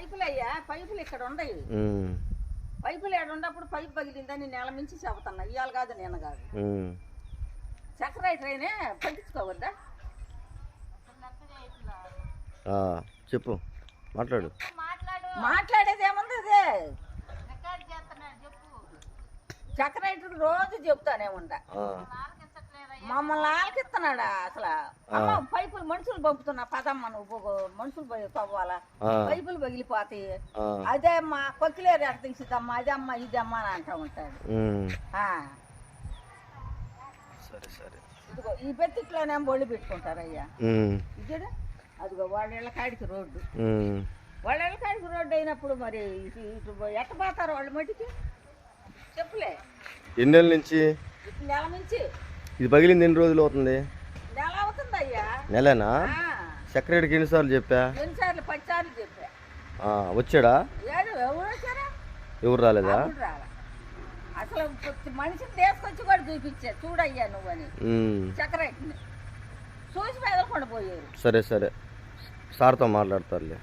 పైపులు అయ్యా పైపులు ఇక్కడ ఉండయి. పైపులు ఏడు ఉన్నప్పుడు పైపు పగిలిందని నెల మించి చెబుతున్నా. ఇవాళ కాదు నేను కాదు. చక్కెర ట్రైనే పట్టించుకోవద్దా? చెప్పు. మాట్లాడు. మాట్లాడేది ఏముంది అదే? చక్కెర రోజు చెప్తానే మమ్మల్ని ఆలకిస్తున్నాడా అసలు? అమ్మ పైపులు మనుషులు పంపుతున్నా. పదమ్మ నువ్వు మనుషులు పోయి తవ్వాలా? పైపులు పగిలిపోతాయి అదే అమ్మా కొక్కిలేరు తీసిద్దమ్మా అదమ్మా ఇదమ్మా అని అంటూ ఉంటాడు. సరే సరే. ఇదిగో ఈ బెత్తిట్లోనే బొళ్ళు పెట్టుకుంటారు అయ్యా ఇదే అదిగో వాళ్ళ ఇళ్ళ కాడికి రోడ్డు. వాళ్ళ ఇళ్ళ కాడికి రోడ్డు అయినప్పుడు మరి ఇటు ఇటు ఎట్ట పోతారు వాళ్ళ మట్టికి? చెప్పులే. ఎన్నేళ్ళ నుంచి? ఇటు నెల నుంచి. ఇది పగిలింది ఎన్ని రోజులు అవుతుంది? నెలనా? సెక్రటరీకి ఎన్నిసార్లు చెప్పా? వచ్చాడా? ఎవరు రాలేదా? అసలు కొద్ది మనిషిని తీసుకొచ్చి కూడా చూపించా. చూడయ్యా నువ్వని. ఉమ్, చక్కెరని చూసి మెదలకుండా పోయారు. సరే సరే. సార్తో మాట్లాడతారులే.